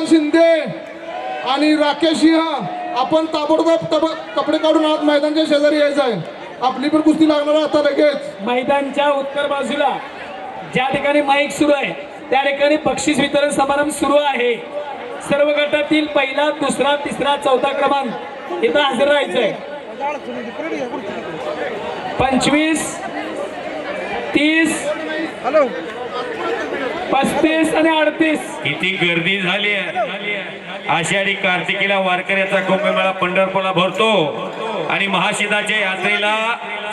प्रशांत शिंदे आणि राकेश सिंह आपण ताबडतोब तब- कपडे काढून आत मैदानच्या शेजारी यायचं आहे. आपली पण कुस्ती लागणार आता लगेच. मैदानच्या उत्तर बाजूला ज्या ठिकाणी माईक सुरू आहे त्या ठिकाणी बक्षीस वितरण समारंभ सुरू आहे. सर्व गटातील पहिला दुसरा तिसरा चौथा क्रमांक इथं हजर राहायचंय. पंचवीस तीस हॅलो. पस्तीस आणि अडतीस. किती गर्दी झाली आहे. आषाढी कार्तिकीला वारकऱ्याचा कुंभमेळा पंढरपूरला भरतो. आणि महाशिदाच्या यात्रेला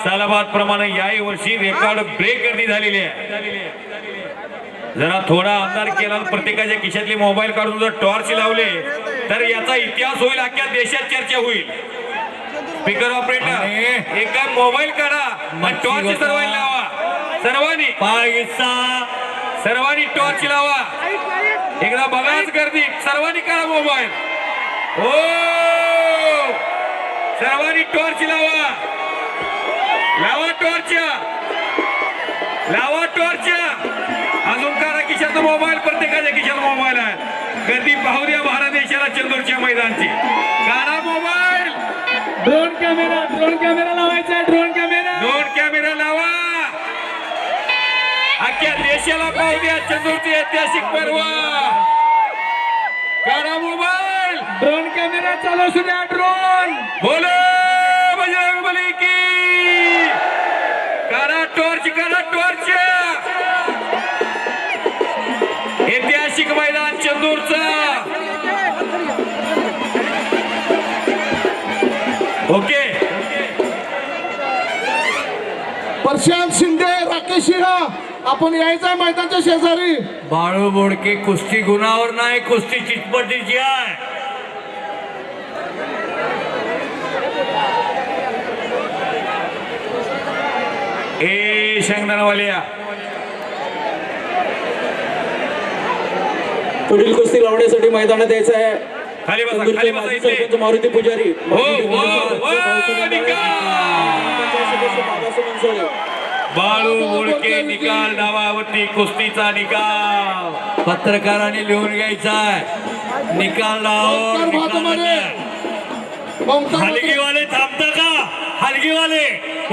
सालाबाद प्रमाणे याही वर्षी रेकॉर्ड ब्रेक गर्दी झालेली आहे. जरा थोडा अंधार केला प्रत्येकाच्या खिशातले मोबाईल काढून जर टॉर्च लावले तर याचा इतिहास होईल अख्ख्या देशात चर्चा होईल. स्पीकर ऑपरेटर एका मोबाईल काढा आणि टॉर्च सर्वांनी लावा. सर्वांनी. सर्वांनी टॉर्च लावा. एकदा बघाच गर्दी. सर्वांनी करा मोबाईल. हो सर्वांनी टॉर्च लावा. लावा टॉर्च. लावा टॉर्च. अजून करा किशाचा मोबाईल. प्रत्येकाच्या खिशात मोबाईल आहे. गर्दी पाहू द्या भारत देशाला चंदूरच्या मैदानची. काढा mobile. Drone camera drone camera लावायचा ड्रोन दोन कॅमेरा देशाला पाहू द्या चंदूरचे ऐतिहासिक पर्व. काढा मोबाईल. ड्रोन कॅमेरा चालू असू द्या ड्रोन. बोलो बजरंग बली की. काढा टॉर्च काढा टॉर्च. ऐतिहासिक मैदान चंदूरचं. ओके. प्रशांत शिंदे. सिंह आपण यायचं आहे मैदानच्या शेजारी बाळू बोडके कुस्ती गुणावर नाही कुस्ती चितपटीची आहे ए शेंगदाणावाल्या पुढील कुस्ती लावण्यासाठी मैदानात यायचं आहे खाली बसा खाली बसा इथे मारुती पुजारी हो हो हो निकाल बाळू बोडके निकाल डावावरती कुस्तीचा निकाल. पत्रकारांनी लिहून घ्यायचा आहे. निकाल डावावर हलगीवाले थांबता का? हलगीवाले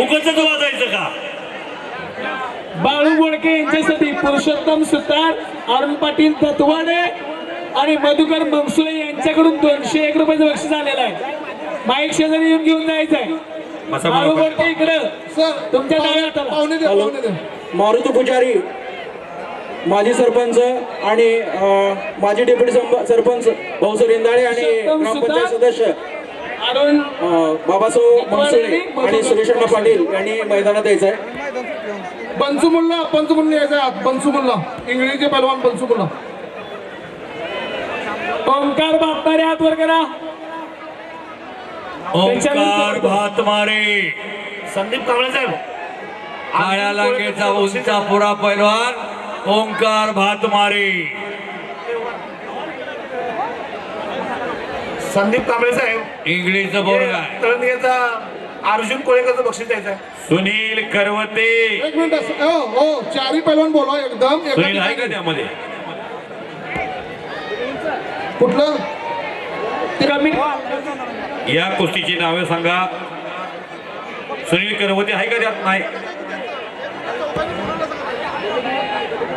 उगच वाजायचं का? बाळू बोडके यांच्यासाठी पुरुषोत्तम सुतार अरुण पाटील तत्वाडे आणि मधुकर मंगसुळे यांच्याकडून दोनशे एक रुपयाचं बक्षीस आलेलं आहे. माईक शेजारी येऊन घेऊन जायचं आहे इकडं. तुमच्या. पाहुणे हॅलो. पाहुणे मारुती पुजारी माजी सरपंच आणि अं, माजी डेप्युटी संप- सरपंच भाऊसर इंदाळे आणि ग्रामपंचायत सुतार. सदस्य अरुण अं, बाबासाहेब मनसुळे आणि सुरेशण्णा पाटील यांनी मैदानात यायचं आहे बनसू मुल्ला बनसू मुल्ला यायचं आहे आत. बनसू मुल्ला. इंग्रजीचे पैलवान बनसू मुल्ला. ओंकार बापणारे हात वर करा ओंकार भात मारे. संदीप कांबळे साहेब काळ्या लांगेचा उंचा पुरा पैलवान ओंकार भात मारे. संदीप कांबळे साहेब इंग्लिशचं बोर्ड आहे. तळणीचा अर्जुन कोळेकरचं बक्षीस द्यायचं सुनील करवते. एक मिनिट असं- हो हो चारही पैलवान बोला एकदम एका सुनील आहे का ठिकाणी. त्यामध्ये. कुठलं? कमी या कुस्तीची नावे सांगा. सुनील करवते आहे का त्यात? नाही.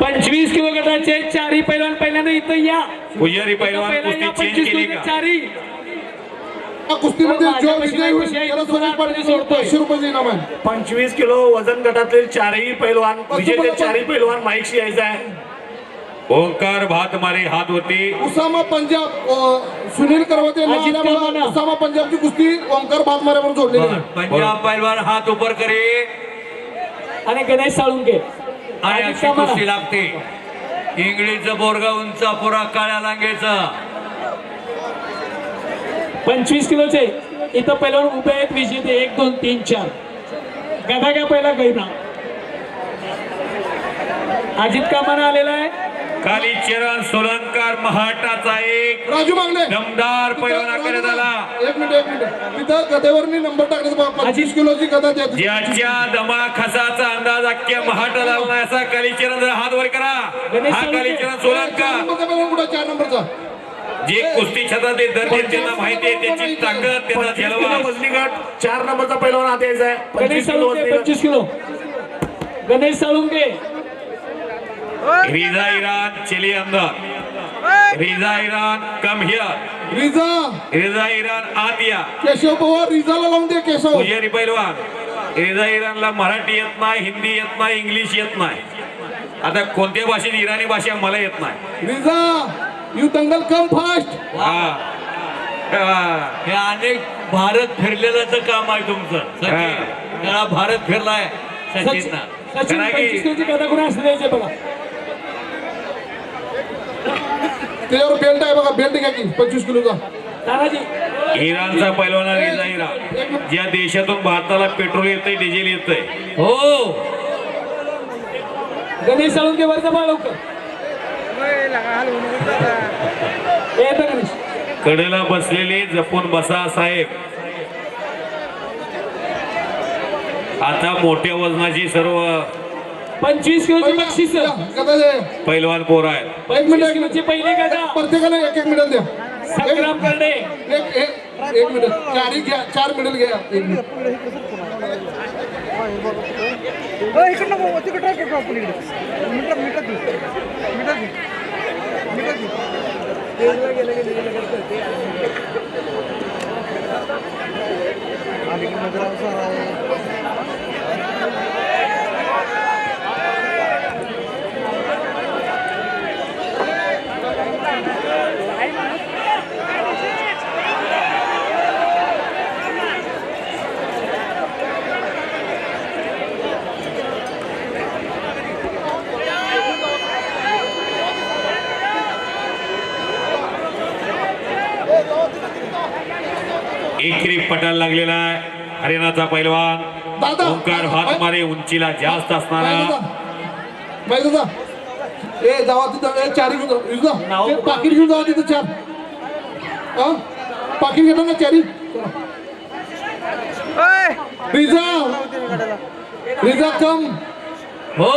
पंचवीस किलो गटाचे चारही पैलवान पहिल्यांदा इथं या. पुजारी पैलवान कुस्ती चेंज 25 केली का? या कुस्तीमध्ये माझ्या जो पैशाला विजय होईल खुशी आहे, त्याला तुम्हाला सुनील पाटील सोडतोय. पाचशे रुपयाचे इनाम आहे. पंचवीस किलो वजन गटातील चारही पैलवान. विजेते चारही पैलवान माईकशी यायचं आहे. ओंकार भात मारे हात होती उसामा पंजाब अं, सुनील करवते आल्यामुळं कमाना. उसामा पंजाबची कुस्ती ओंकार म्हणून जोडलेली आहे. पंजाब पैलवान हात उपर करे. आणि गणेश साळुंके. आणि अशी. कुस्ती लागते. इंग्लिशचं बोरगा उंचा पुरा काळ्या लांगेचा. पंचवीस किलोचे. इथं पहिल्यावर उभे आहेत विजेते एक दोन तीन चार. गदा घ्या पहिला गैना अजित कामाना आलेला आहे? कालीचरण सोलंकर महाटाचा एक. राजू मागले दमदार पैलवान करण्यात आला एक मिनिट एक मिनिट. तिथं गदेवरनी नंबर बघा पंचवीस किलोची गदा द्या ज्याच्या दमा खसाचा अंदाज अख्ख्या महाटाला आला असा कालीचरण जरा हात वर करा. गणेश हा. कालीचरण चार सोलंकर कुठं? चार नंबरचा. जे कुस्ती छताचे दर्जे त्यांना माहिती आहे त्याची ताकद त्यांना जलवा वजनी गट चार नंबरचा पैलवान हात यायचा आहे. गणेश पंचवीस किलो साळुंके वजनी गट पंचवीस kilo. Ganesh Salunke. Reza Iran चली अंदर Reza Iran come here Reza Reza Iran आत या. केशव पवार रिजाला लावून दे केशव. पुजारी पैलवान. रिझा इराणला मराठी येत नाही हिंदी येत नाही इंग्लिश येत नाही. आता कोणत्या भाषेत इराणी भाषा मला येत नाही. रिजा यू दंगल कम फास्ट हा. हा. अनेक भारत फिरलेलं काम आहे तुमचं. भारत फिरलाय. सचिन सचिन करा की- पंचवीस किलोची गदा कोणी असं द्यायचे बघा त्याच्यावर बेल्ट आहे बघा बेल्ट घ्या की पंचवीस किलोचा इराणचा पैलवान रिझा इराण. ज्या देशातून भारताला पेट्रोल येतंय डिझेल येतंय. हो. गणेश साळुंके वरचा बाळ लवकर येतं गणेश. कडेला बसलेले जपून बसा साहेब. आता मोठ्या वजनाची सर्व पंचवीस किलोची बक्षीस. गदा दे. पैलवान पोर आहेत. पंचवीस किलोची पहिली गदा. प्रत्येकाला एक एक मिडल द्या. संग्राम करडे एक एक एक मिनिट. चारही घ्या चार मिडल घ्या. एक मिनिट. इकडनं मग तिकडं ट्राय करतो आपण इकडे. मिनिटात मिनिटात घेऊ. मिनिटात घेऊ. मिनिटात घेऊ तेलला गेलं गेलं गेलं करतं ते आणि नजर एक क्रिप पटायला लागलेला आहे. हरियाणाचा पैलवान. दादा. ओंकार हातमारे उंचीला जास्त असणारा ए जावा तिथं चारी घेऊन पाकिट घेऊन जावा तिथं चार. हा? पाकिट घेतो ना चारी? रिजा रिजा कम. हो.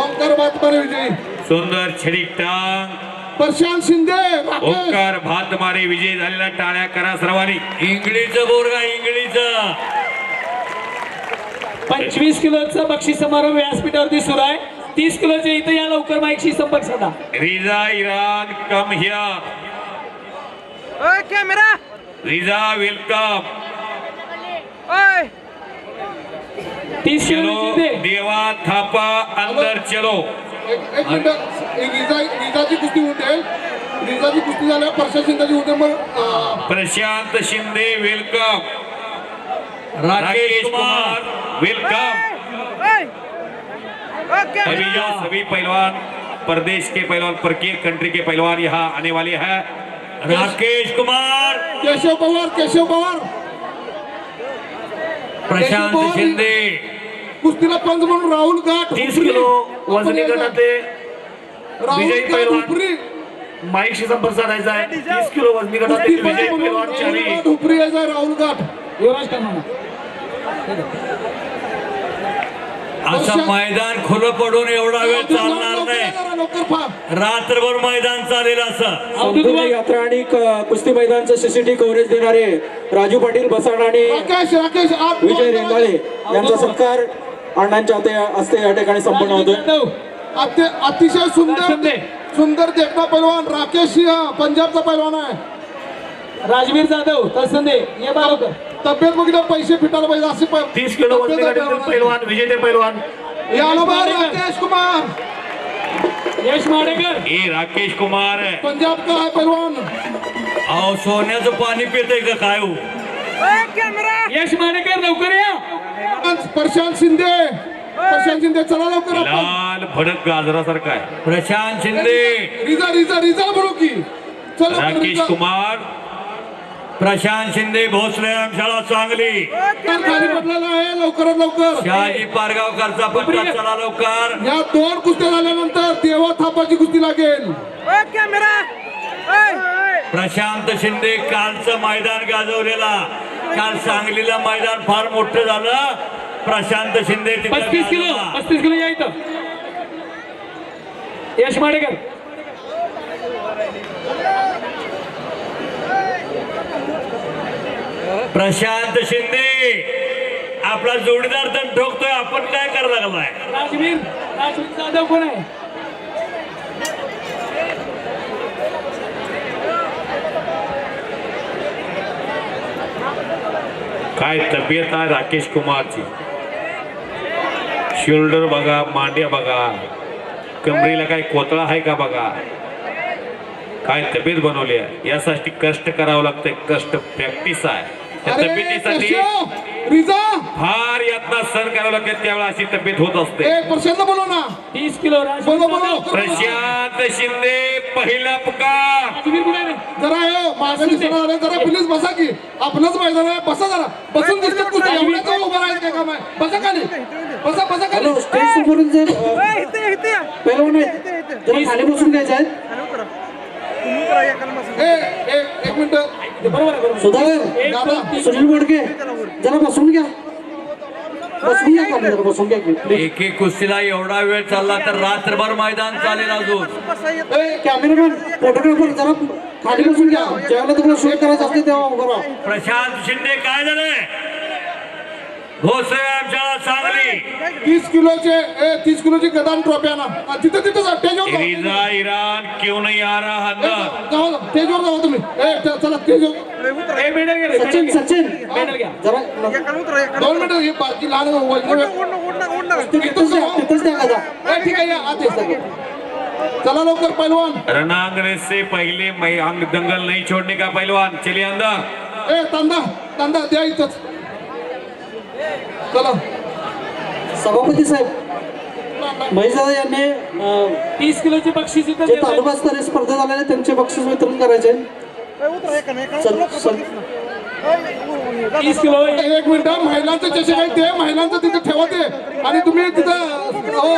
ओंकार बातमारे विजयी. सुंदर छडी टांग. प्रशांत शिंदे ओंकार भातमारे विजय झालेला टाळ्या करा सर्वांनी. इंगळीचं बोरगा इंगळीचं पंचवीस किलोचा बक्षीस समारोह व्यासपीठावरती सुरू आहे. तीस किलोचे इथं या लवकर माईकशी संपर्क साधा. Reza Iran come camera Reza welcome ओय. तीस इथे देवा थापा अंदर चलो. एक कुस्ती रिजाची कुस्ती प्रशांत शिंदेची होते मग प्रशांत शिंदे वेलकम राकेश कुमार वेलकम अभी सभी पहलवान प्रदेश के पहलवान प्रत्येक कंट्री के पहलवान यहाँ आने वाले हैं। राकेश कुमार। केशव पवार केशव पवार। प्रशांत शिंदे। कुस्तीला पंच म्हणून राहुल घाट तीस किलो वजनी गटातले विजयी पैलवान. माईकशी संपर्क साधायचा आहे. तीस किलो वजनी गटातील विजयी पैलवान चारी. हुपरी यायचा राहुल घाट युवराज कन्ना असं मैदान खुलं पडून एवढा वेळ चालणार नाही. रात्रभर मैदान चालेल असं. यात्रा आणि क- कुस्ती मैदानचं सीसीटीव्ही कव्हरेज देणारे राजू पाटील बसाड आणि राकेश राकेश आत विजय रेंगाळे यांचा सत्कार. अण्णांच्या हस्ते- हस्ते या ठिकाणी संपन्न होतोय. अतिशय सुंदर. सुंदर देखना पैलवान राकेश सिंह पंजाबचा पैलवान आहे. राजवीर जाधव तसंदे ये बा लवकर तब्येत बघितलं पैसे फिटायला पाहिजे असे तीस किलो आहे. पैलवान विजेते पैलवान याला बा राकेश कुमार. यश माडेकर. ये राकेश कुमार. है पंजाब का है पैलवान अहो सोन्याचं पाणी पितय का काय हो? यश माडेकर लवकर या. प्रशांत शिंदे. प्रशांत शिंदे चला लवकर. लाल भडक गाजरासारखा आहे. प्रशांत शिंदे. रिजा रिजा रिजा बोलू की. चल लवकर, राकेश. कुमार. प्रशांत शिंदे भोसले शाळा चांगली तर खाली पडलेला आहे लवकरात लवकर. शहाजी पारगावकरचा पट्टा चला लवकर. या दोन कुस्त्या झाल्यानंतर देवा थापाची कुस्ती लागेल. प्रशांत शिंदे कालचं मैदान गाजवलेला. काल सांगलीला मैदान फार मोठं झालं. प्रशांत शिंदे पस्तीस किलो पस्तीस किलो या इथं. यश माडेकर. प्रशांत शिंदे आपला जोडीदार तर ठोकतोय. आपण काय करायला लागलाय? राजवीर राजवीर जाधव कोण आहे? काय तब्येत आहे राकेश कुमारची? शोल्डर बघा मांड्या बघा. कमरेला काय कोतळा आहे का बघा? काय तब्येत बनवली आहे? यासाठी कष्ट करावं लागतंय कष्ट प्रॅक्टिस आहे. त्या तब्येतीसाठी रिजा फार यातना सहन करावं लागते त्यावेळेला अशी तब्येत होत असते. ए प्रशांत बोलो ना. तीस किलो राजवीर बोलो बोलो. प्रशांत शिंदे पहिला पुकार. राजवीर कुठे आहे? जरा हे आले जरा प्लीज बसा की. आपलंच मैदान आहे. बसा जरा. बसून दिसतात कुठे? एवढ्याच उभं राहायचं काय काम आहे? बसा खाली. बसा बसा खाली. स्टेज समोरून. जरा बसून घ्यायचे आहेत एक मिनिट सुधाकर एक सुनील बोडके जरा बसून घ्या कुस्तीला एवढा वेळ चालला तर रात्रभर मैदान चालेल अजून कॅमेरामॅन फोटोग्राफर जरा खाली बसून घ्या तुम्हाला शूट करायचं असते तेव्हा प्रशांत शिंदे काय झालंय? भोसले आमच्या सांगली तीस किलोचे ए तीस किलोची गदान ट्रॉफी आणा हा, तिथं तिथं जा. रिजा क्यों नहीं आ रहा अंदर जाऊ जाऊ तुम्ही ए च- चला स्टेजवर ए, उतरा. ए, मेडल घ्या रे, सचिन. सचिन जरा दोन. मिनिटं ही बारकी लहान वजन ओढणं, ओढणं, ओढणं, ओढणं. तिथंच द्या तिथंच द्या का ए, ठीक आहे या आत ये. चला लवकर पैलवान रणांगणे से पहले मैं अंग दंगल नहीं छोड़ने का पहलवान चलिए अंदर ए तांदा तांदा द्या इथंच चला. सभापती साहेब महेश दादा यांनी तीस किलोची बक्षीस इथं जे. तालुका स्तरीय स्पर्धा झाल्या आहेत, त्यांचे बक्षीस वितरण करायचे. तीस किलो. एक मिनिट महिलांचं चषक आहे ते महिलांचं तिथे ठेवा ते. आणि तुम्ही तिथं हो.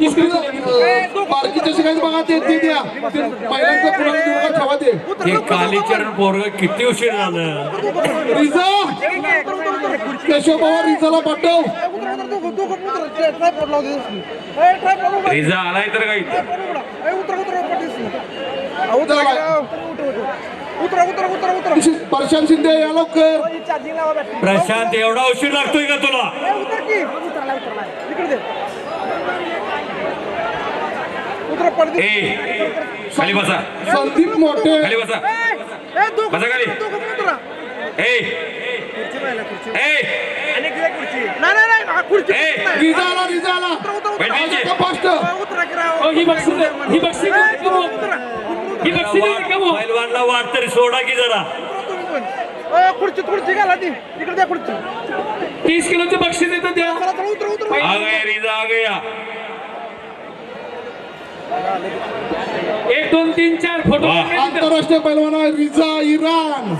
तीस किलो. तिथं, बारकी बघा ते ते द्या. ते महिलांचं ठेवा ते. हे कालीचरण पोरग किती उशीर झालं? रिझा! केशव रिझाला पाठव आलाय तर काही. परशांत शिंदे या लवकर. प्रशांत एवढा उशीर लागतोय का तुला खाली बसा संदीप मोठे खाली बसा बसा खाली. ए वाट तरी सोडा की जरा. खुर्ची खुर्ची घाला ती. इकडे द्या खुर्ची. तीस किलोचे बक्षीस इथं द्या. उतरा गया रिजा आ गया एक दोन तीन चार फोटो. आंतरराष्ट्रीय पैलवान आहे रिझा इराण.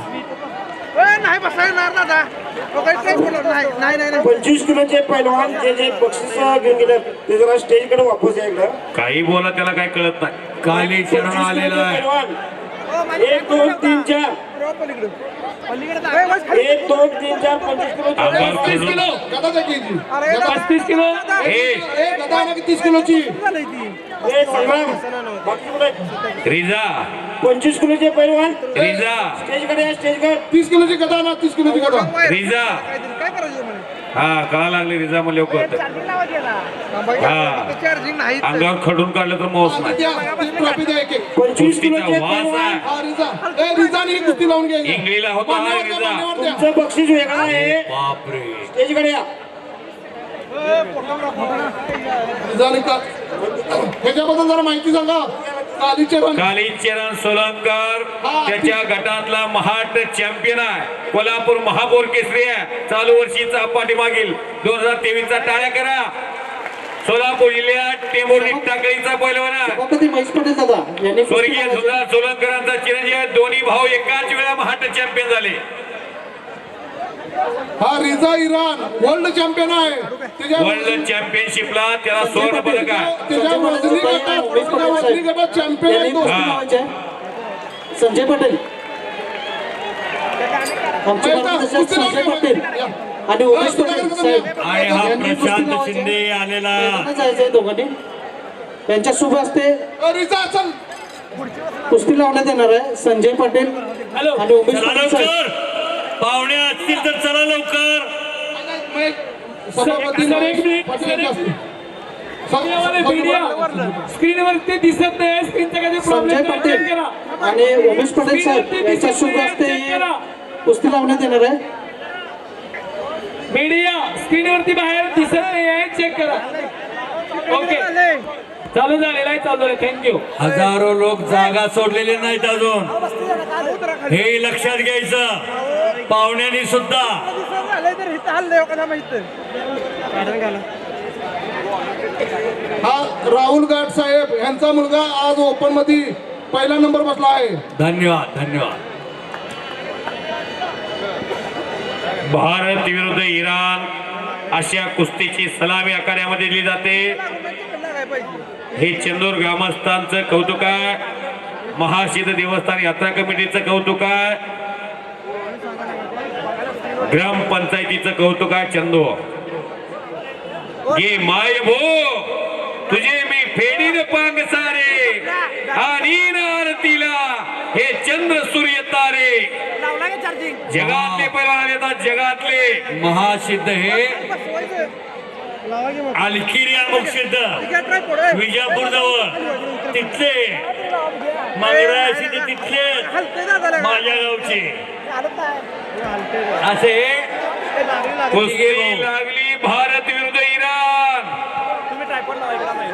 नाही बसायला येणार दादा. हो, नाही. नाही नाही नाही. पंचवीस किलोचे पैलवान जे जे बक्षीस घेऊन गेले ते जरा स्टेजकडे वापस या इकडं. काही बोला त्याला काय कळत नाही. कालीचरण पंचवीस आलेला आहे. पैलवान एक दोन तीन चार. एक दोन तीन चार पंचवीस किलो. पस्तीस किलो. तीस किलोची. रिजा पंचवीस किलोचे पैलवान. रिजा स्टेजकडे या स्टेजकडे तीस किलोची गदा ना तीस किलोची गदा रिजा काय करायचं हा कळा लागली रिजा मला लवकर हा. अंगावर खडून काढलं तर मौस नाही. इंगळीला होता हा बक्षीस वेगळं आहे. बापरे. स्टेजकडे या. रिझाने का? ह्याच्याबद्दल जरा माहिती सांगा. कालीचरण. सोलंकर त्याच्या गटातला महाट चॅम्पियन आहे. कोल्हापूर महापौर केसरी आहे. चालू वर्षीचा पाठीमागील दोन हजार तेवीस चा टाळ्या करा. सोलापूर जिल्ह्यात टेंभुर्णी टाकळीचा कुस्ती स्वर्गीय सोलंकरांचा चिरंजीव. दोन्ही भाऊ एकाच वेळा महाट चॅम्पियन झाले. हा रिझा इराण वर्ल्ड चॅम्पियन आहे. वर्ल्ड चॅम्पियनशिपला त्याला सुवर्ण पदक आहे. त्याच्या वजनी गटात त्याच्या वजनी गटात चॅम्पियन आहे हा. संजय पटेल. संजय. आणि उमेश पटेल साहेब. आणि हा प्रशांत. शिंदे आलेला जायचंय दोघांनी. त्यांच्या शुभ हस्ते अ, रिझा चल. कुस्ती लावण्यात येणार आहे. संजय पटेल हॅलो आणि उमेश पटेल साहेब लवकर पाहुणे असतील तर चला लवकर. एक मिनिट. स्क्रीनवर मीडिया स्क्रीनवर ते दिसत नाही स्क्रीनचा काही प्रॉब्लेम करा. आणि उमेश पाटील साहेब यांच्या शुभ हस्ते कुस्ती लावण्यात येणार आहे. मीडिया स्क्रीनवरती बाहेर दिसत नाही आहे चेक करा. ओके चालू झालेला आहे चालू आहे. थँक्यू हजारो लोक जागा सोडलेले नाहीत अजून. हे लक्षात घ्यायचं. पाहुण्यांनी सुद्धा हा राहुल गाड साहेब यांचा मुलगा आज ओपनमध्ये पहिला नंबर बसला आहे. धन्यवाद धन्यवाद. भारत विरुद्ध इराण अशा कुस्तीची सलामी आखाड्यामध्ये दिली जाते. हे चंदूर ग्रामस्थांचं कौतुक आहे. महाशिद देवस्थान यात्रा कमिटीचं कौतुक आहे. ग्रामपंचायतीचं कौतुक आहे चंदू. गे माय भो तुझे मी फेडीन पांग सारे आणि आरतीला हे चंद्र सूर्य तारे. जगातले पैलवान येतात जगातले. महासिद्ध हे ट्राय पुढे विजापूर जवळ तिथले. मंगराशी तिथले. माझ्या गावचे. असे. लागली भारत विरुद्ध इराण.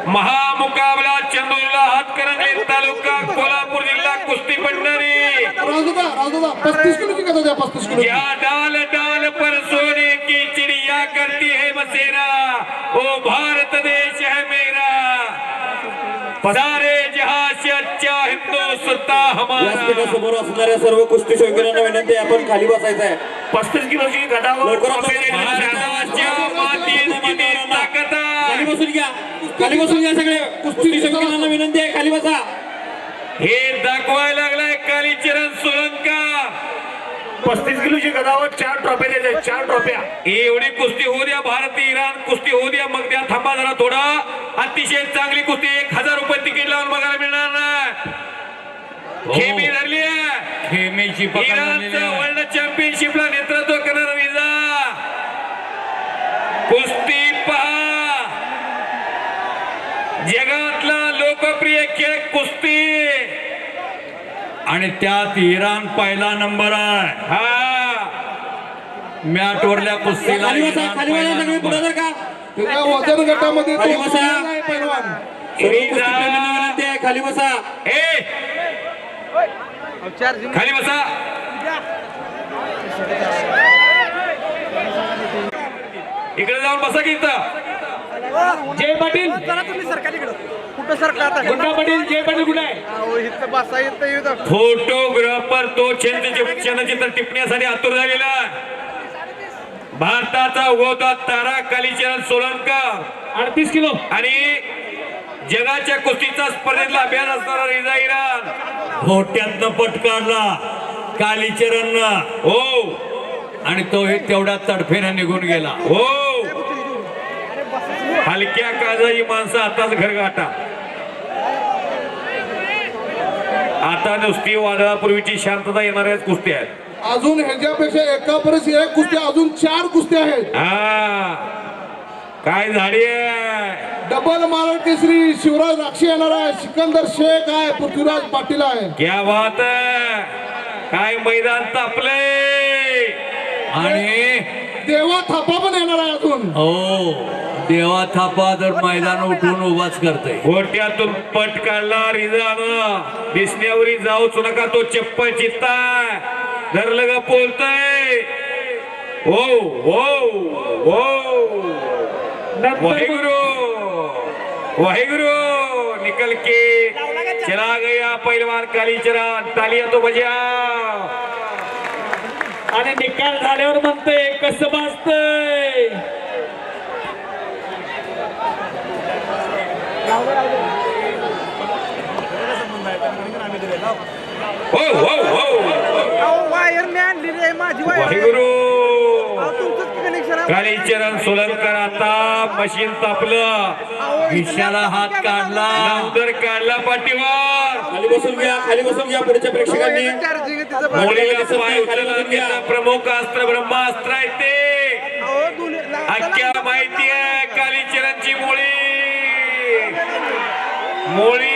महामुकाबला चंदूरला हातकरंगले तालुका कोल्हापूर जिल्हा कुस्ती किलो क्या डाल डाल पर सोने की चिड़िया करती है बसेरा। ओ भारत देश है मेरा। सारे जहां से अच्छा हिंदुस्तान हमारा। असणाऱ्या सर्व कुस्ती शौकीनांना विनंती आहे आपण खाली बसायचं. आहे पस्तीस किलोची आहे. खाली बसून घ्या. खाली बसून घ्या सगळे. कुस्ती शौकीनांना विनंती आहे खाली बसा. हे दाखवायला लागलाय कालीचरण सोलंका. पस्तीस किलोची गटावर चार ट्रॉफी द्यायच्या चार ट्रॉफ्या. एवढी कुस्ती होऊ द्या भारतीय इराण कुस्ती होऊ द्या मग द्या थांबा जरा थोडा. अतिशय चांगली कुस्ती एक हजार रुपये तिकीट लावून बघायला मिळणार नाही खेमी धरली आहे. खेमेची इराणचं. वर्ल्ड चॅम्पियनशिपला नेतृत्व करणारा विजा. कुस्ती पहा. जगातला लोकप्रिय खेळ कुस्ती. आणि त्यात इराण पहिला नंबर आहे. हा. मॅटवरल्या कुस्तीला वजन गटामध्ये खाली बसा. खाली बसा. ए. चार्जिंग खाली बसा. इकडे जाऊन बसा की इथं. जय पाटील. तुम्ही सरकार इकडं. कुठं सरकार आता गुंडा पाटील जय पाटील कुठे आहे? अहो, इथं बसा इथं येऊ फोटोग्राफर तो क्षणचित्र टिपण्यासाठी आतुर झालेला. भारताचा उगवता तारा कालीचरण सोलंकर. अडतीस किलो. आणि जगाच्या कुस्तीचा स्पर्धेतला अभ्यास असणारा रिझा इराण. घोट्यातनं पट काढला कालीचरणनं. हो. आणि तो हे तेवढ्या तडफेनं निघून गेला. हो. हलक्या काळजाची माणसं आताच घर गाठा आता नुसती वादळापूर्वीची शांतता येणाऱ्या कुस्ती आहेत. अजून ह्याच्यापेक्षा एका परस एक कुस्त्या अजून चार कुस्त्या आहेत. हा. काय झाडी आहे? डबल महाराज केसरी शिवराज राक्षी येणार आहे सिकंदर शेख आहे पृथ्वीराज पाटील आहे. क्या बात आहे. काय मैदान तापलंय. आणि देवा थापा पण येणार आहे अजून. हो. देवा थापा तर मैदान उठून उभाच करतय. गोट्यातून पट काढला रिजानं दिसण्यावरी जाऊच नका तो चप्पल चित्ताय. धरलं का बोलतय? ओ ओ ओ वाहेगुरु वाहेगुरु निकल के. चला गया पहलवान कालीचरण. तालिया तो बजा आणि निकाल झाल्यावर म्हणतोय कसं वाजतंय हो हो हो वायर मी आणली रे माझी वायर वाहेगुरु. कालीचरण सोलंकर आता मशीन तापलं. खिशाला हात काढला. नंतर काढला पाठीवर. खाली बसून घ्या खाली बसून घ्या पुढच्या प्रेक्षकांनी. प्रमुख अस्त्र ब्रह्मास्त्र आहे ते. अख्ख्या